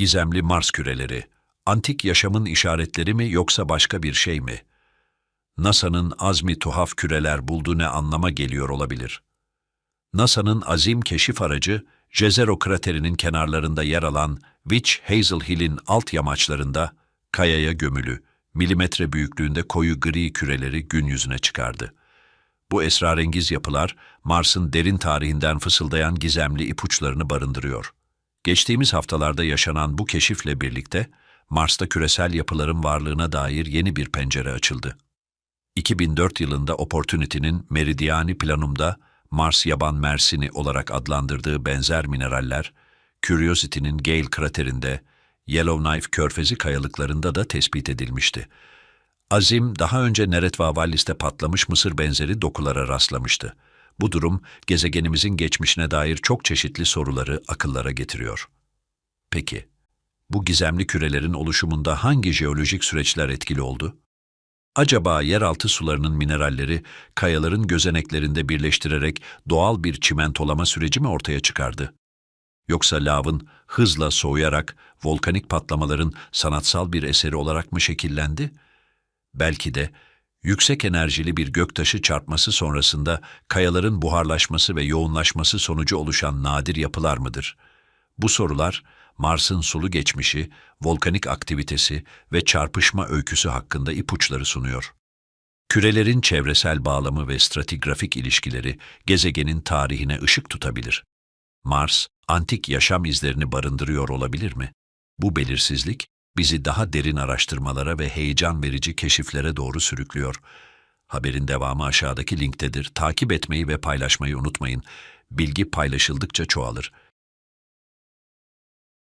Gizemli Mars küreleri, antik yaşamın işaretleri mi yoksa başka bir şey mi? NASA'nın azmi tuhaf küreler bulduğu ne anlama geliyor olabilir? NASA'nın azim keşif aracı, Jezero kraterinin kenarlarında yer alan Witch Hazel Hill'in alt yamaçlarında kayaya gömülü, milimetre büyüklüğünde koyu gri küreleri gün yüzüne çıkardı. Bu esrarengiz yapılar, Mars'ın derin tarihinden fısıldayan gizemli ipuçlarını barındırıyor. Geçtiğimiz haftalarda yaşanan bu keşifle birlikte, Mars'ta küresel yapıların varlığına dair yeni bir pencere açıldı. 2004 yılında Opportunity'nin Meridiani Planum'da Mars yaban mersini olarak adlandırdığı benzer mineraller, Curiosity'nin Gale kraterinde, Yellowknife körfezi kayalıklarında da tespit edilmişti. Azim daha önce Neretva Vallis'te patlamış mısır benzeri dokulara rastlamıştı. Bu durum gezegenimizin geçmişine dair çok çeşitli soruları akıllara getiriyor. Peki, bu gizemli kürelerin oluşumunda hangi jeolojik süreçler etkili oldu? Acaba yeraltı sularının mineralleri kayaların gözeneklerinde birleştirerek doğal bir çimentolama süreci mi ortaya çıkardı? Yoksa lavın hızla soğuyarak volkanik patlamaların sanatsal bir eseri olarak mı şekillendi? Belki de yüksek enerjili bir göktaşı çarpması sonrasında kayaların buharlaşması ve yoğunlaşması sonucu oluşan nadir yapılar mıdır? Bu sorular Mars'ın sulu geçmişi, volkanik aktivitesi ve çarpışma öyküsü hakkında ipuçları sunuyor. Kürelerin çevresel bağlamı ve stratigrafik ilişkileri gezegenin tarihine ışık tutabilir. Mars, antik yaşam izlerini barındırıyor olabilir mi? Bu belirsizlik, bizi daha derin araştırmalara ve heyecan verici keşiflere doğru sürüklüyor. Haberin devamı aşağıdaki linktedir. Takip etmeyi ve paylaşmayı unutmayın. Bilgi paylaşıldıkça çoğalır.